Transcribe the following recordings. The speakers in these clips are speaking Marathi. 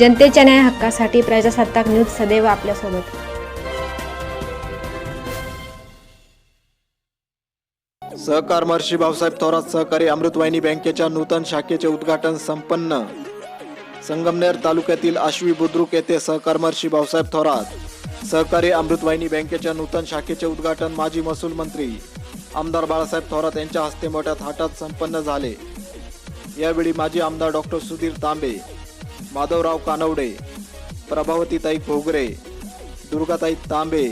जनतेच्या न्याय हक्कासाठी प्रजासत्ताक न्यूज सदैव आपल्यासोबत. सहकार महर्षी भाऊसाहेब थोरात सहकारी अमृतवाहिनी बँकेच्या नूतन शाखेचे उद्घाटन संपन्न. संगमनेर तालुक्यातील आश्वी बुद्रुक येथे सहकार महर्षी भाऊसाहेब थोरात सहकारी अमृतवाहिनी बँकेच्या नूतन शाखेचे उद्घाटन माजी महसूल मंत्री आमदार बाळासाहेब थोरात यांच्या हस्ते मोठ्या थाटात संपन्न झाले. यावेळी माजी आमदार डॉक्टर सुधीर तांबे माधवराव कानवडे प्रभावतीताई भोगरे दुर्गाताई तांबे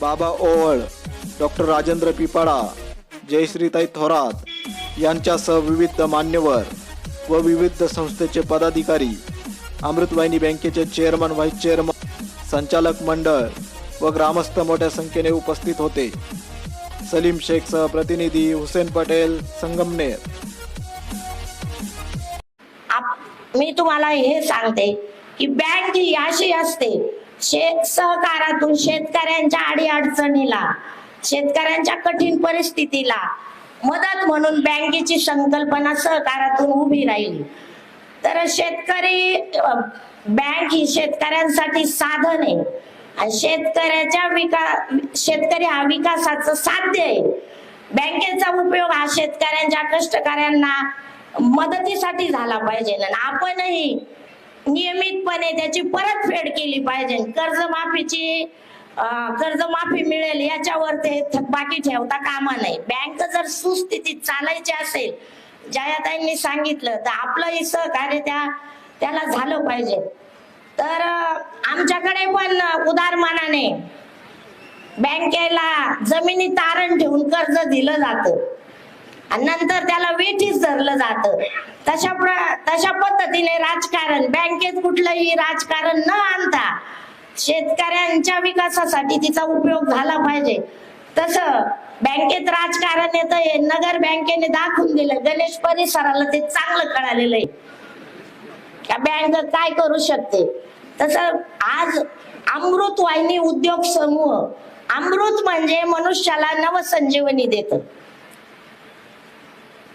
बाबा ओवळ डॉक्टर राजेंद्र पिपाळा जयश्रीताई थोरात यांच्यासह विविध मान्यवर व विविध संस्थेचे पदाधिकारी अमृतवाहिनी बँकेचे चेअरमन व्हाईस चेअरमन संचालक मंडळ व ग्रामस्थ मोठ्या संख्येने उपस्थित होते. सलीम शेखसह प्रतिनिधी हुसेन पटेल संगमनेर. मी तुम्हाला हे सांगते की बँक ही अशी असते शेत सहकारातून शेतकऱ्यांच्या अडीअडचणीला शेतकऱ्यांच्या कठीण परिस्थितीला मदत म्हणून बँकेची संकल्पना सहकारातून उभी राहील. तर शेतकरी बँक ही शेतकऱ्यांसाठी साधन आहे. आणि शेतकऱ्याच्या विका शेतकरी हा विकासाचं साध्य आहे. बँकेचा उपयोग हा शेतकऱ्यांच्या कष्टकऱ्यांना मदतीसाठी झाला पाहिजे आणि आपणही नियमितपणे त्याची परतफेड केली पाहिजे. कर्जमाफीची कर्जमाफी मिळेल याच्यावर ते थकबाकी ठेवता कामा नये. बँक जर सुस्थितीत चालायची असेल जयाताईंनी सांगितलं तर आपलंही सहकार्य त्या त्याला झालं पाहिजे. तर आमच्याकडे पण उदारमानाने बँकेला जमिनी तारण ठेवून कर्ज दिलं जातं. आणि नंतर त्याला वेठीच धरलं जातं. तशा प्र- तशा पद्धतीने राजकारण बँकेत कुठलंही राजकारण न आणता शेतकऱ्यांच्या विकासासाठी तिचा उपयोग झाला पाहिजे. तस बँकेत राजकारण येतं हे नगर बँकेने दाखवून दिलं. गणेश परिसराला ते चांगलं कळालेलं आहे. बँक काय करू शकते? तस आज अमृत वाहिनी उद्योग समूह अमृत म्हणजे मनुष्याला नवसंजीवनी देतं.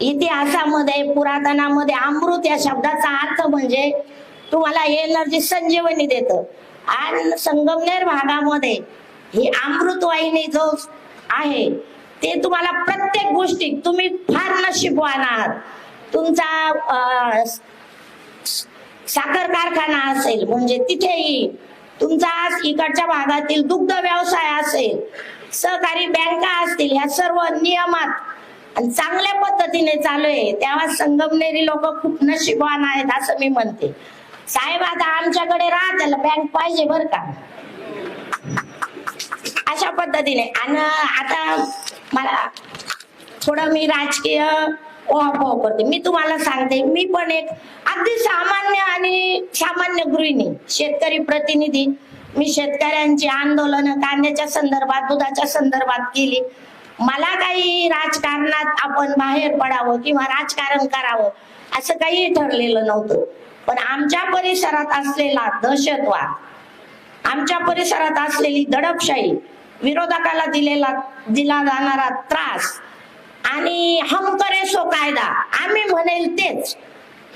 इतिहासामध्ये पुरातनामध्ये अमृत या शब्दाचा अर्थ म्हणजे तुम्हाला एनर्जी संजीवनी देत. आणि संगमनेर भागामध्ये ही अमृतवाहिनी जो आहे ते तुम्हाला प्रत्येक गोष्टी तुम्ही फार नशीबवान आहात. तुमचा साखर कारखाना असेल म्हणजे तिथेही तुमचा आज इकडच्या भागातील दुग्ध व्यवसाय असेल सहकारी बँका असतील ह्या सर्व नियमात आणि चांगल्या पद्धतीने चालू आहे. तेव्हा संगमनेरी लोक खूप नशिबवान आहेत असं मी म्हणते. साहेब आता आमच्याकडे राहा त्याला बँक पाहिजे बर का? अशा पद्धतीने. आणि आता मला थोडं मी राजकीय ओहापोह करते. मी तुम्हाला सांगते मी पण एक अगदी सामान्य आणि सामान्य गृहिणी शेतकरी प्रतिनिधी. मी शेतकऱ्यांची आंदोलन कांद्याच्या संदर्भात दुधाच्या संदर्भात केली. मला काही राजकारणात आपण बाहेर पडावं किंवा राजकारण करावं असं काही ठरलेलं नव्हतं. पण आमच्या परिसरात असलेला दहशतवाद आमच्या परिसरात असलेली दडपशाही विरोधकाला दिलेला दिला जाणारा त्रास आणि हम करे सो कायदा आम्ही म्हणेल तेच.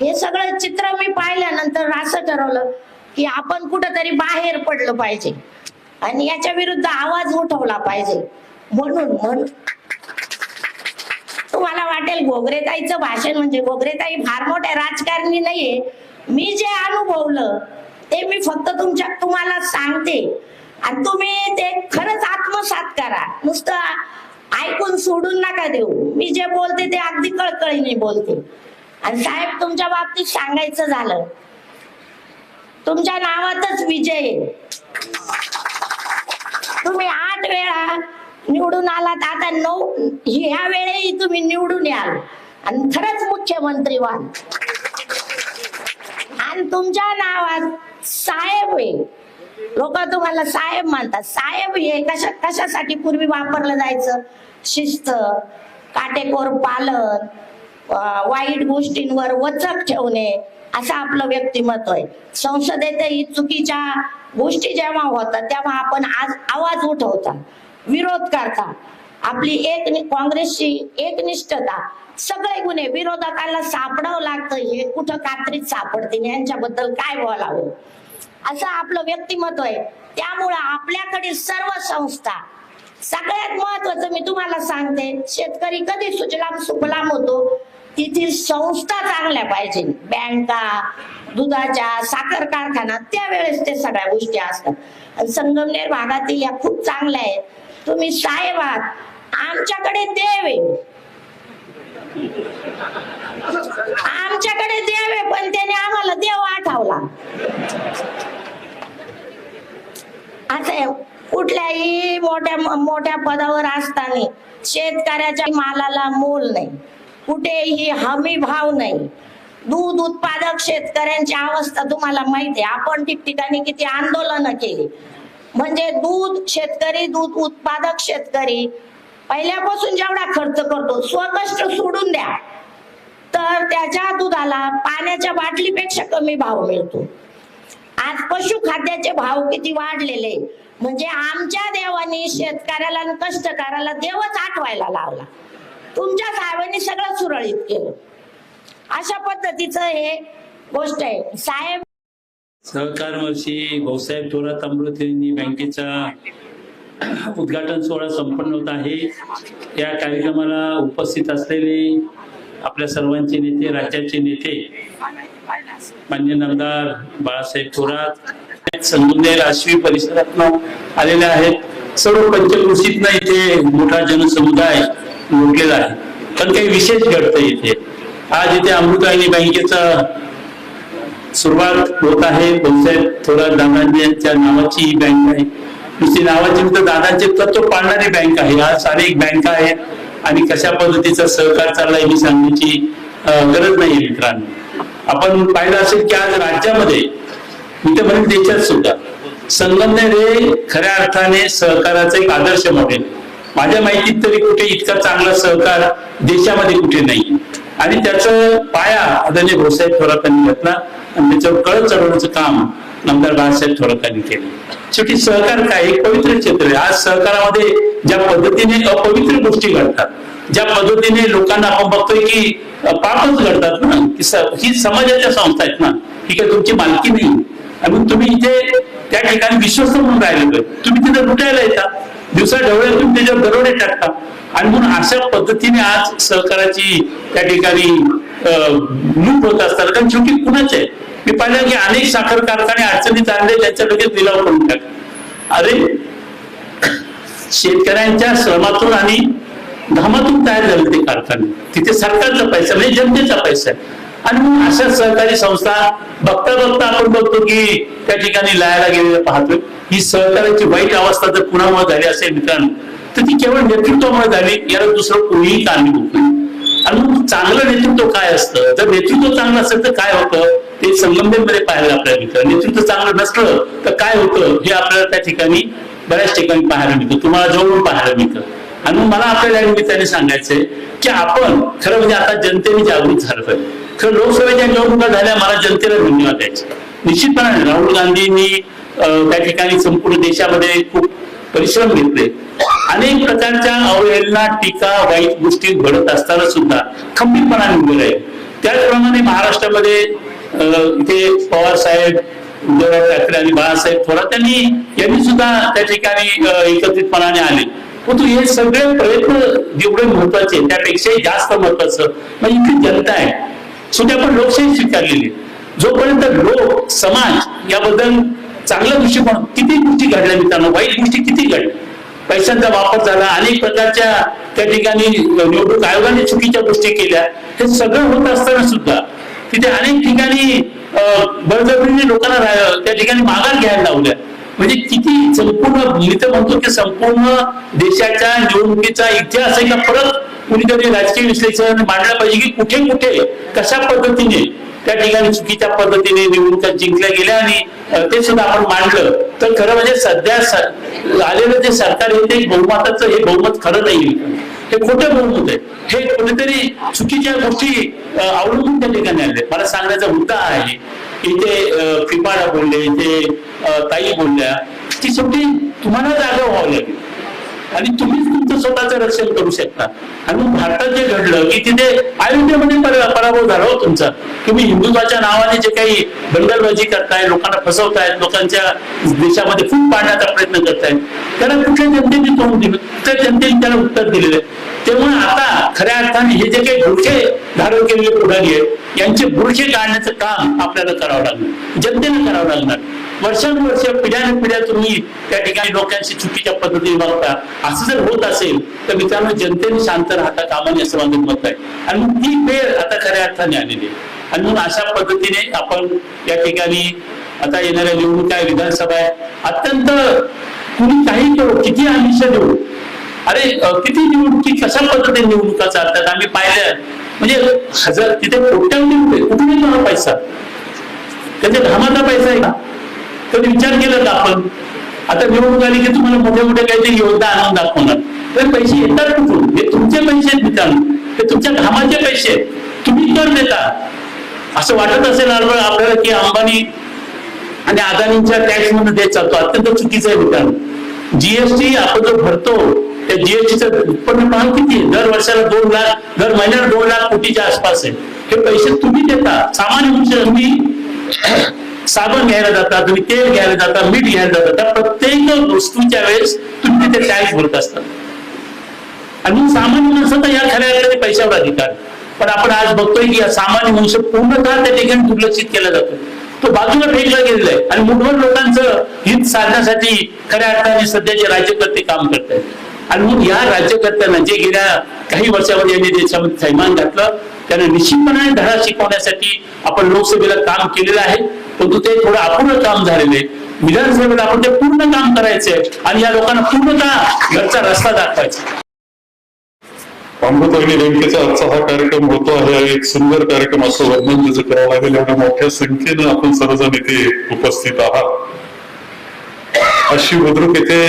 हे सगळं चित्र मी पाहिल्यानंतर असं ठरवलं की आपण कुठंतरी बाहेर पडलं पाहिजे आणि याच्या विरुद्ध आवाज उठवला पाहिजे. म्हणून म्हणून तुम्हाला वाटेल गोगरेताईचं भाषण म्हणजे गोगरेताई फार मोठ्या राजकारणी नाहीये. मी जे अनुभवलं ते मी फक्त तुमच्या तुम्हाला सांगते. आणि तुम्ही ते खरंच आत्मसात करा. नुसतं ऐकून सोडून नका देऊ. मी जे बोलते ते अगदी कळकळीने बोलते. आणि साहेब तुमच्या बाबतीत सांगायचं झालं. तुमच्या नावातच विजय तुम्ही आठ वेळा निवडून आलात. आता नऊ ह्या वेळेही तुम्ही निवडून याल. आणि खरंच मुख्यमंत्री व्हाल आणि तुमच्या नावात साहेब आहे. लोक तुम्हाला साहेब मानतात. साहेब हे कशा कशासाठी पूर्वी वापरलं जायचं? शिस्त काटेकोर पालन वाईट गोष्टींवर वचक ठेवणे असं आपलं व्यक्तिमत्व आहे. संसदेतही चुकीच्या गोष्टी जेव्हा होतात तेव्हा आपण आज आवाज उठवता. विरोध करता. आपली एक काँग्रेसची एकनिष्ठता सगळे गुन्हे विरोधकाला सापडावं लागतं. हे कुठं कात्रीत सापडतील? यांच्याबद्दल काय बोलावं? असं आपलं व्यक्तिमत्व आहे. त्यामुळं आपल्याकडील सर्व संस्था सगळ्यात महत्वाचं मी तुम्हाला सांगते शेतकरी कधी सुजलाम सुफलाम होतो तिथील संस्था चांगल्या पाहिजे बँका दुधाच्या साखर कारखाना त्यावेळेस ते सगळ्या गोष्टी असतात. संगमनेर भागातील या खूप चांगल्या आहेत. तुम्ही साहेब आहात. आमच्याकडे देव आहे. आमच्याकडे देव आहे पण त्याने आम्हाला देव आठवला. असं कुठल्याही मोठ्या मोठ्या पदावर असताना शेतकऱ्याच्या मालाला मोल नाही. कुठेही हमी भाव नाही. दूध उत्पादक शेतकऱ्यांची अवस्था तुम्हाला माहिती आहे. आपण ठिकठिकाणी किती आंदोलनं केली. म्हणजे दूध शेतकरी दूध उत्पादक शेतकरी पहिल्यापासून जेवढा खर्च करतो स्वकष्ट सोडून द्या. तर त्याच्या दुधाला पाण्याच्या बाटलीपेक्षा कमी भाव मिळतो. आज पशुखाद्याचे भाव किती वाढलेले म्हणजे आमच्या देवाने शेतकऱ्याला कष्टकऱ्याला देवच आठवायला लावला. तुमच्या साहेबांनी सगळं सुरळीत केलं. अशा पद्धतीचं हे गोष्ट आहे. साहेब सहकार वर्षी भाऊसाहेब थोरात अमृत यांनी बँकेचा उद्घाटन सोहळा संपन्न होत आहे. या कार्यक्रमाला उपस्थित असलेले आपल्या सर्वांचे नेते राज्याचे नेते मान्य नामदार बाळासाहेब थोरात संगमनेर आश्वी परिसरातनं आलेले आहेत. सर्व पंचकृषीतनं इथे मोठा जनसमुदाय लोटलेला आहे. पण काही विशेष घडतं इथे. आज इथे अमृतायनी बँकेचा सुरुवात होत आहे. भाऊसाहेब थोरात दादाजी यांच्या नावाची ही बँक आहे. नुसती नावाची तर दादांचे तत्व पाळणारी बँक आहे. आज अनेक बँका आहे. आणि कशा पद्धतीचा सहकार चाललाय ही सांगण्याची गरज नाही मित्रांनो. आपण पाहिलं असेल की आज राज्यामध्ये मी तर म्हणेन देशात सुद्धा संगमनेर हे खऱ्या अर्थाने सहकाराचं एक आदर्श मॉडेल. माझ्या माहितीत तरी कुठे इतका चांगला सहकार देशामध्ये कुठे नाही. आणि त्याचं पाया आदरणीय भाऊसाहेब थोरातांनी घातला. आणि त्याच्यावर कळत चढवण्याचं काम आमदार बाळासाहेब थोरातांनी केलं. शेवटी सहकार काय? एक पवित्र क्षेत्र आहे. आज सहकारामध्ये ज्या पद्धतीने अपवित्र गोष्टी घडतात ज्या पद्धतीने लोकांना आपण बघतोय की पापच घडतात ना की ही समाजाच्या संस्था आहेत ना ही काय तुमची मालकी नाही. आणि तुम्ही इथे त्या ठिकाणी विश्वस्त म्हणून राहिले पाहिजे तुम्ही तिथे लुटायला येता. दिवसा ढवळे तुम्ही त्याच्यावर दरोडे टाकता. आणि म्हणून अशा पद्धतीने आज सहकाराची त्या ठिकाणी लूप होत असतात कारण शेवटी कुणाच आहे? मी पाहिलं की अनेक साखर कारखाने अडचणीत आणले त्यांच्या लगेच लिलाव करून टाक अरे शेतकऱ्यांच्या श्रमातून आणि घामातून तयार झाले ते कारखाने. तिथे सरकारचा पैसा म्हणजे जनतेचा पैसा आहे. आणि मग अशा सहकारी संस्था बघता बघता आपण बघतो की त्या ठिकाणी लायला गेलेलं पाहतोय. ही सहकार्याची वाईट अवस्था जर कुणामुळे झाली असेल मित्रांनो तर ती केवळ नेतृत्वामुळे झाली याला दुसरं कोणीही कारणीभूत नाही. आणि मग चांगलं नेतृत्व काय असतं? जर नेतृत्व चांगलं असेल तर काय होतं? ते संगमनेरमध्ये पाहायला आपल्याला मिळतं. नेतृत्व चांगलं नसलं तर काय होतं? हे आपल्याला त्या ठिकाणी बऱ्याच ठिकाणी पाहायला मिळतं. तुम्हाला जवळून पाहायला मिळतं. आणि मला आपल्याला या निमित्ताने सांगायचंय की आपण खरं म्हणजे आता जनतेने जागृत झालं पाहिजे. खरं लोकसभेच्या निवडणुका झाल्या मला जनतेला धन्यवाद द्यायचे. निश्चितपणे राहुल गांधींनी त्या ठिकाणी संपूर्ण देशामध्ये खूप परिश्रम घेतले. अनेक प्रकारच्या अवहेलना टीका वाईट गोष्टी घडत असताना सुद्धा खंबीरपणाने उभे राहील. त्याचप्रमाणे महाराष्ट्रामध्ये इथे पवार साहेब उद्धवराव ठाकरे आणि बाळासाहेब थोरात त्यांनी यांनी सुद्धा त्या ठिकाणी एकत्रितपणाने आले. परंतु हे सगळे प्रयत्न जेवढे महत्त्वाचे त्यापेक्षा त्यापेक्षाही जास्त महत्वाचं म्हणजे इथे जनता आहे. सुद्धा आपण लोकशाही स्वीकारलेली जोपर्यंत लोक समाज याबद्दल चांगला दृष्टिकोन किती गोष्टी घडल्या मित्रांनो? वाईट गोष्टी किती घडल्या? पैशांचा वापर झाला अनेक प्रकारच्या त्या ठिकाणी निवडणूक आयोगाने चुकीच्या गोष्टी केल्या. हे सगळं होत असताना सुद्धा तिथे अनेक ठिकाणी बळजबरीने लोकांना त्या ठिकाणी माघार घ्यायला लावल्या. म्हणजे किती संपूर्ण मी तर म्हणतो की संपूर्ण देशाच्या निवडणुकीचा इतिहास आहे का? परत कुणीतरी राजकीय विश्लेषण मांडलं पाहिजे की कुठे कुठे कशा पद्धतीने त्या ठिकाणी चुकीच्या पद्धतीने निवडणुका जिंकल्या गेल्या आणि ते सुद्धा आपण मांडलं. तर खरं म्हणजे सध्या आलेलं जे सरकार आहे ते बहुमताचं हे बहुमत खरं नाही हे खोटे बहुमत आहे. हे कोणीतरी चुकीच्या गोष्टी अवलंबून त्या ठिकाणी आले. मला सांगण्याचा मुद्दा आहे इथे फिपाडा बोलले इथे ताई बोलल्या ती शेवटी तुम्हाला जागा व्हावं लागेल. आणि तुम्हीच तुमचं स्वतःचं रक्षण करू शकता. आणि मग भारतात जे घडलं की तिथे अयोध्येमध्ये पराभव झाला हो तुमचा. तुम्ही हिंदुत्वाच्या नावाने जे काही बंडलबाजी करताय लोकांना फसवतायत लोकांच्या देशामध्ये फूट पाडण्याचा प्रयत्न करतायत त्याला कुठल्या जनतेने तोंड दिलं? कुठल्या जनतेने त्याला उत्तर दिलेलं? आहे त्यामुळे आता खऱ्या अर्थाने हे जे काही बुरखे धारण केलेले पुढारी आहेत यांचे बुरखे काढण्याचं काम आपल्याला करावं लागणार जनतेने करावं लागणार. वर्षानुवर्ष पिढ्याने पिढ्या तुम्ही त्या ठिकाणी लोकांशी चुकीच्या पद्धतीने वागता. असं जर होत असेल तर मित्रांनो जनतेने शांत राहता कामा नये असं माझं मत आहे. आणि मग ती वेळ आता खऱ्या अर्थाने आलेली आहे. आणि म्हणून अशा पद्धतीने आपण या ठिकाणी आता येणाऱ्या निवडणुका विधानसभा आहे. अत्यंत कुणी काही करू किती आमिष देऊ? अरे किती निवडणुकी कशा पद्धतीने निवडणुका चालतात? आम्ही पाहिल्या. म्हणजे हजार तिथे कोट्यावधी रुपये कुठून येतो हा पैसा? त्याच्या घामाचा पैसा आहे का? कधी विचार केला का आपण? आता निवडणूक आली की तुम्हाला मोठे मोठे काहीतरी योजना आणून दाखवणार. तर पैसे येतात कुठून? हे तुमचे पैसे आहेत मित्रांनो. हे तुमच्या घामाचे पैसे आहेत. तुम्ही कर देता असं वाटत असेल आपल्याला आपल्याला की अंबानी आणि अदानींच्या टॅक्समध्ये देत चालतो अत्यंत चुकीचं आहे मित्रांनो. जीएसटी आपण जो भरतो त्या जीएसटीचं उत्पन्न पाहून किती दर वर्षाला दोन लाख दर महिन्याला दोन लाख कोटीच्या आसपास आहे. हे पैसे तुम्ही देता. सामान्य तुम्ही. साबण घ्यायला जाता तुम्ही तेल घ्यायला जाता मीठ घ्यायला जाता त्या प्रत्येक वस्तूच्या वेळेस तुम्ही तिथे टॅक्स भरत असतात. आणि मग सामान्य माणसाचा या खऱ्या पैशावर अधिकार पण आपण आज बघतोय की सामान्य मनुष्य पूर्णतः त्या ठिकाणी दुर्लक्षित केला जातो. तो बाजूला फेकला गेलेला आहे आणि मुठभर लोकांचं हित साधण्यासाठी खऱ्या अर्थाने सध्याचे राज्यकर्ते काम करत आहेत आणि मग या राज्यकर्त्यांना जे गेल्या काही वर्षामध्ये यांनी देशामध्ये थैमान घातलं त्यांना निश्चितपणाने धडा शिकवण्यासाठी आपण लोकसभेला काम केलेलं आहे. परंतु ते थोडं अपूर्ण काम झालेले आहे विधानसभेला आपण ते पूर्ण काम करायचे आणि या लोकांना पूर्णतः घरचा रस्ता दाखवायचा अमृतवाहिनी बँकेचा आजचा हा कार्यक्रम होतो आहे. एक सुंदर कार्यक्रम असं वर्णन त्याचं करावं लागेल. एवढ्या मोठ्या संख्येनं आपण सर्वजण इथे उपस्थित आहात. अशी बुद्रुक येथे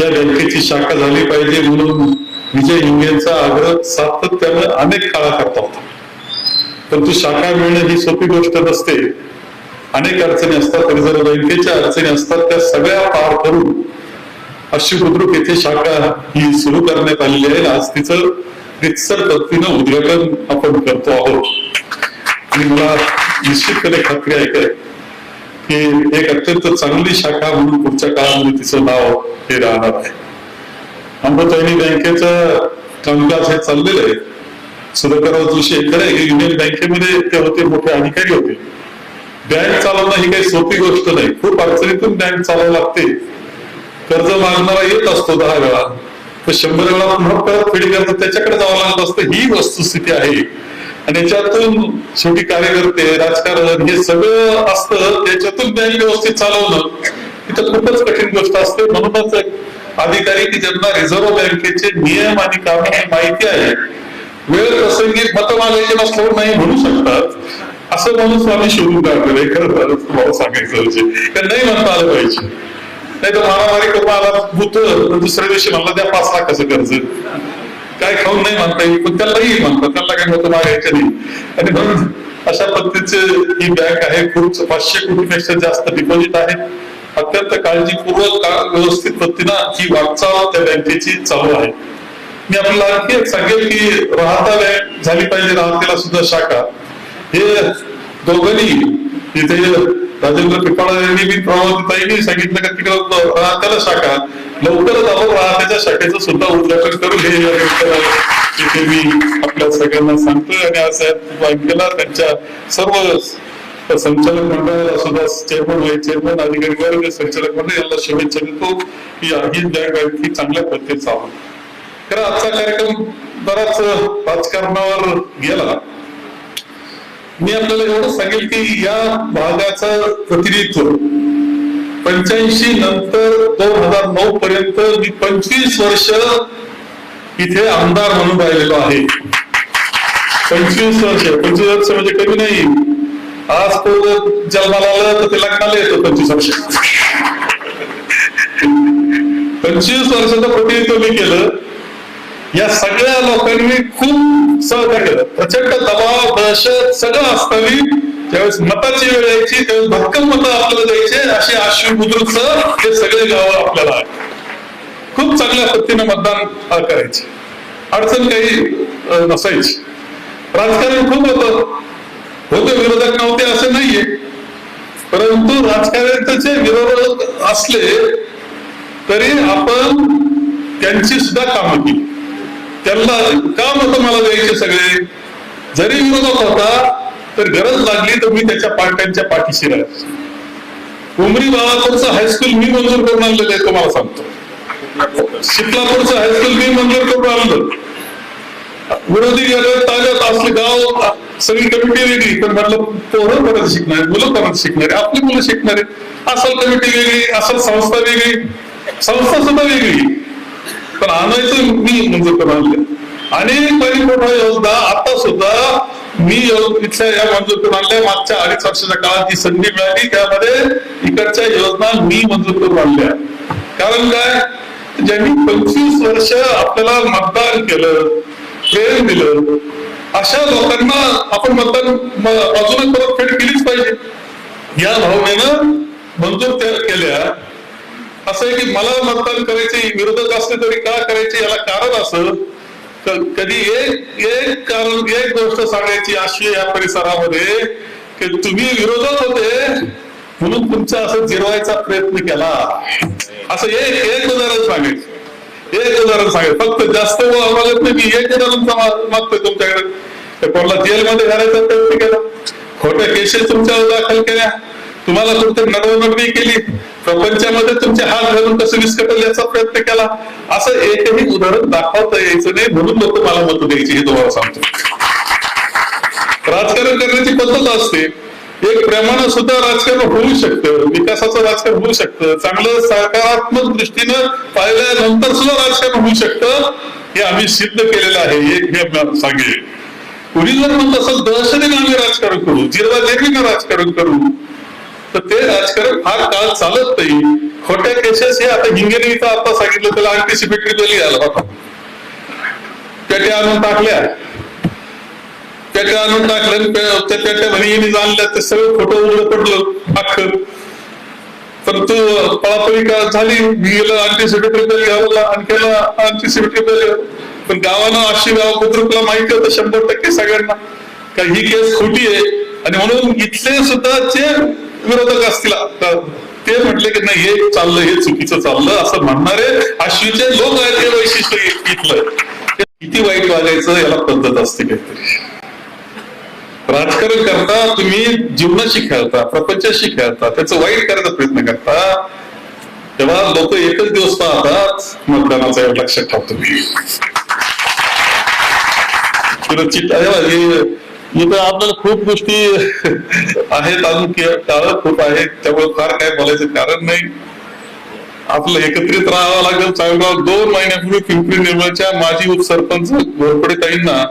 या बँकेची शाखा झाली पाहिजे म्हणून विजय हिंगेंचा आग्रह सातत्यानं अनेक काळा करता होता. परंतु शाखा मिळणं ही सोपी गोष्ट नसते. अनेक अडचणी असतात रिझर्व्ह बँकेच्या अडचणी असतात त्या सगळ्या पार करून अशी बुद्रुक येथे शाखा ही सुरू करण्यात आलेली आहे. आज तिचं रितसर पद्धतीनं उद्घाटन आपण करतो आहोत. आणि मला निश्चितपणे खात्री आहे काय की एक अत्यंत चांगली शाखा म्हणून पुढच्या काळामध्ये तिचं नाव हे राहणार आहे. अमृतवाहिनी बँकेचं कामकाज हे चाललेलं आहे. सुधाकरराव जोशी हे खरं युनियन बँकेमध्ये ते होते मोठे अधिकारी होते. बँक चालवणं ही काही सोपी गोष्ट नाही. खूप अडचणीतून बँक चालवावी लागते. कर्ज मागणारा येत असतो दहा वेळा. तर शंभर वेळा पुन्हा परत फेडी करतो त्याच्याकडे जावं लागत असतं. ही वस्तुस्थिती आहे. आणि याच्यातून छोटी कार्यकर्ते राजकारण हे सगळं असतं. त्याच्यातून बँक व्यवस्थित चालवणं तिथं खूपच कठीण गोष्ट असते. म्हणूनच अधिकारी की ज्यांना रिझर्व्ह बँकेचे नियम आणि कामे माहिती आहे वेळ प्रसंगी मत मागायचे नसल्यावर नाही म्हणू शकतात. असं म्हणून स्वामी शिवून काढलेलं खरं तुम्हाला सांगायचं म्हणजे. कारण नाही म्हणता आलं पाहिजे. नाही तर मारामारी करून आला भूत दुसऱ्या दिवशी म्हणला द्या पाच लाखाचं कर्ज. काय खाऊन नाही म्हणता येईल पण त्यालाही म्हणतात. त्याला काय होतं मागायचं नाही. आणि म्हणून अशा पद्धतीचे ही बँक आहे खूप पाचशे कोटीपेक्षा जास्त डिपॉझिट आहे. अत्यंत काळजीपूर्वक व्यवस्थित पद्धतीनं ही वाटचाल त्या बँकेची चालू आहे. मी आपल्याला आणखी एक सांगेल की राहता बँक झाली पाहिजे राहतेला सुद्धा शाखा. हे दोघांनी इथे राजेंद्र पिपाळा यांनी मी प्रभावताईंनी सांगितलं का तिकडं राहत्याला शाखा लवकरच आपण राहत्याच्या शाखेचं सुद्धा उद्घाटन करू हे तिथे मी आपल्या सगळ्यांना सांगतोय आणि आज साहेब बँकेला त्यांच्या सर्व संचालक मंडळाला सुद्धा चेअरमन व्हाईस चेअरमन अधिकारी वर्ग संचालक मंडळ यांना शुभेच्छा देतो की ही बँक आणखी चांगल्या पद्धतीत चालू खरं आजचा कार्यक्रम बराच राजकारणावर गेला. मी आपल्याला एवढं सांगेल की या भागाचं प्रतिनिधित्व पंच्याऐंशी नंतर दोन हजार नऊ पर्यंत मी पंचवीस वर्ष इथे आमदार म्हणून राहिलेलो आहे. पंचवीस वर्ष. पंचवीस वर्ष म्हणजे कमी नाही. आज तो जन्माला आलं तर ते लग्नाला येतो पंचवीस वर्ष. पंचवीस वर्षाचं प्रतिनिधित्व मी केलं. या सगळ्या लोकांनी खूप सहकार्य केलं. प्रचंड दबाव दहशत सगळं असताना ज्यावेळेस मताची वेळ यायची त्यावेळेस भक्कम मतं आपल्याला द्यायचे. असे आश्वी बुद्रुक हे सगळे गाव आपल्याला खूप चांगल्या पद्धतीने मतदान करायचे. अडचण काही नसायची. राजकारण खूप होतं. होते विरोधक नव्हते असं नाहीये. परंतु राजकारणाचे विरोधक असले तरी आपण त्यांची सुद्धा कामं केली. त्यांना काम मत मला द्यायचे सगळे. जरी विरोधक होता तर गरज लागली तर मी त्याच्या पाट्यांच्या पाठीशी राहायचो. उमरी बाळापूरचं हायस्कूल मी मंजूर करून आणलेलं आहे तुम्हाला सांगतो. शिपलापूरचं हायस्कूल मी मंजूर करून आणलं. विरोधी गटात ताज्यात असले गाव सगळी कमिटी वेगळी. पण म्हटलं पोरं परत शिकणार मुलं परत शिकणारे आपली मुलं शिकणारे. असल कमिटी वेगळी असल संस्था वेगळी. संस्था सुद्धा वेगळी. पण आणायचं मी मंजूर करून आणि अनेक पाणी योजना आता सुद्धा मी इथल्या या मंजूर करून आणल्या मागच्या अडीच वर्षाच्या काळात जी संधी मिळाली त्यामध्ये इकडच्या योजना मी मंजूर करून आणल्या कारण काय? ज्यांनी पंचवीस वर्ष आपल्याला मतदान केलं प्रेम दिलं अशा लोकांना आपण मतदान म- अजूनच परतफेड केलीच पाहिजे. या भावनेनं मंजूर त्या केल्या. असं आहे की मला मतदान करायचे विरोधक असले तरी का करायचे याला कारण असं कधी एक एक कारण एक गोष्ट सांगायची अशी या परिसरामध्ये की तुम्ही विरोधक होते म्हणून तुमचा असं जिरवायचा प्रयत्न केला. असं एक एक उदाहरण सांगायचं. एक उदाहरण सांगेल फक्त जास्त मागत नाही मी एक उदाहरण मागतोय तुमच्याकडे. कोणाला जेलमध्ये घालायचा प्रयत्न केला. खोट्या केसेस तुमच्यावर दाखल केल्या. तुम्हाला कुठे नडवणडी केली. प्रपंचामध्ये तुमचे हात घालून कसं विस्कटल याचा प्रयत्न केला? असं एकही उदाहरण दाखवता यायचं नाही म्हणून लोक मला मत द्यायची हे तुम्हाला सांगतो. राजकारण करण्याची पद्धत असते. एक प्रेमानं सुद्धा राजकारण होऊ शकतं विकासाचं राजकारण होऊ शकतं. चांगलं सकारात्मक दृष्टीनं पाहिल्यानंतर सुद्धा राजकारण होऊ शकतं हे आम्ही सिद्ध केलेलं आहे एक हे सांगेल कुणी जर म्हणत असेल दहशतीने आम्ही राजकारण करू जिरवा देवीनं राजकारण करू तर ते राजकारण फार काळ चालत नाही. खोट्या केसेस हे आता हिंगेरी इथं आता सांगितलं त्याला अँटिसिपेटरी बेली आला होता पेट्या आणून टाकल्या. पेट्या आणून टाकल्या त्या पेट्या म्हणे जाणल्या. ते सगळं खोटं उघडं पडलं अख्खं. पण तू पळापळी का झाली? मी गेलं अँटिसिपेटरी बेल घ्यावला आणि केलं. अँटिसिपेटरी पण गावानं अशी गाव बुद्रुकला माहिती होतं शंभर टक्के सगळ्यांना. का ही केस खोटी आहे. आणि म्हणून इथले सुद्धा जे विरोधक असतील आता, ते म्हटले की नाही हे चाललं हे चुकीचं चाललं असं म्हणणारे आश्वीचे लोक आहेत हे वैशिष्ट्य इथलं. ते किती वाईट वागायचं याला पद्धत असते काहीतरी. राजकारण करता तुम्ही जीवनाशी खेळता प्रपंचाशी खेळता त्याचं वाईट करायचा प्रयत्न करता. तेव्हा लोक एकच दिवस पाहतात मतदानाचा एवढं लक्षात ठेवतो मी आपल्याला खूप गोष्टी आहेत अजून कारण खूप आहेत. त्यामुळे फार काय बोलायचं कारण नाही. आपलं एकत्रित राहावं लागेल. चांगलं दोन महिन्यापूर्वी पिंपरी निर्मळच्या माजी उपसरपंच घोरपडे ताईंना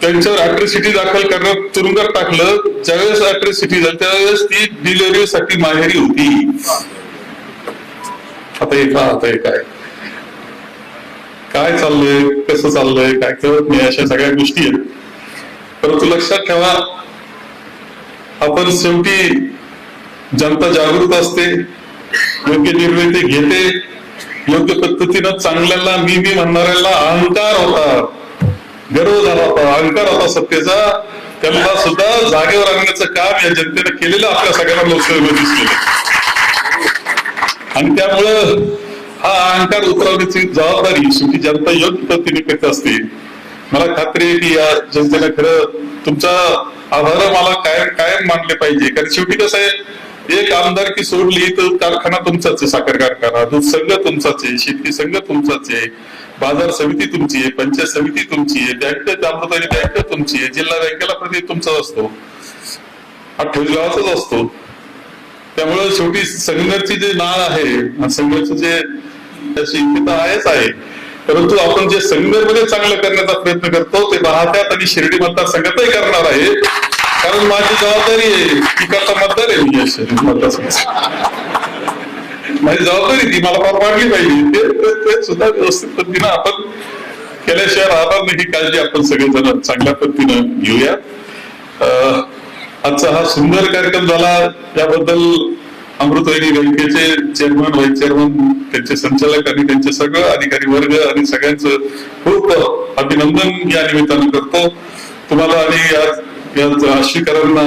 त्यांच्यावर अॅट्रॉसिटी दाखल करण्यात तुरुंगात टाकलं. ज्यावेळेस अॅट्रॉसिटी झाली त्यावेळेस ती डिलिव्हरीसाठी माहेरी होती. आता हे का आता हे काय? काय चाललंय? कसं चाललंय? काय कळत नाही अशा सगळ्या गोष्टी आहेत. परंतु लक्षात ठेवा आपण शेवटी जनता जागृत असते योग्य निर्णय ते घेते योग्य पद्धतीनं चांगल्याला मी मी म्हणणाऱ्याला अहंकार होता. गर्व झाला होता अहंकार होता सत्तेचा. त्यांना सुद्धा जागेवर आणण्याचं काम या जनतेनं केलेलं आपल्या सगळ्यांना लोकसभेमध्ये दिसलेलं आणि त्यामुळं हा अहंकार उतरवण्याची जबाबदारी शेवटी जनता योग्य पद्धतीने करत असते. मला खात्री आहे की या जनतेने खरं तुमचा आभार मला कायम कायम मानले पाहिजे. कारण शेवटी कसं आहे एक आमदारकी सोडली तर कारखाना तुमचाच आहे साखर कारखाना दूध संघ तुमचाच आहे शेतकरी संघ तुमचाच आहे बाजार समिती तुमची आहे पंचायत समिती तुमची आहे बँक अमृताची बँक तुमची आहे जिल्हा बँकेला प्रति तुमचाच असतो. अठ्ठावीस गावाचाच असतो. त्यामुळे शेवटी संघर्षी जे नाळ आहे संघर्ष जे त्याची आहेच आहे. परंतु आपण जे संघमध्ये चांगलं करण्याचा प्रयत्न करतो ते राहत्यात आणि शिर्डी मतदारसंघातही करणार आहे. कारण माझी जबाबदारी आहे की करता मतदार आहे मी शिर्डी माझी जबाबदारी ती मला फार वाढली पाहिजे. ते- सुद्धा व्यवस्थित पद्धतीनं आपण केल्याशिवाय राहणार नाही ही काळजी आपण सगळेजण चांगल्या पद्धतीनं घेऊया. अं, आजचा हा सुंदर कार्यक्रम झाला. याबद्दल अमृतवाहिनी बँकेचे चेअरमन व्हाईस चेअरमन त्यांचे संचालक आणि त्यांचे सगळं अधिकारी वर्ग आणि सगळ्यांचं खूप अभिनंदन या निमित्तानं करतो. तुम्हाला आणि या या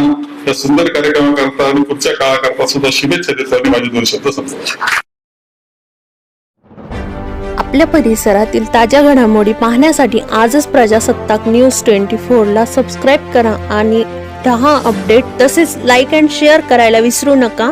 या सुंदर कार्यक्रमाकरता आणि पुढच्या काळाकरता सुद्धा शुभेच्छा देतो आणि माझे दोन शब्द संपवतो. आपल्या परिसरातील ताज्या घडामोडी पाहण्यासाठी आजच प्रजासत्ताक न्यूज ट्वेंटी फोरला सबस्क्राईब करा आणि दहा अपडेट. तसेच लाईक अँड शेअर करायला विसरू नका.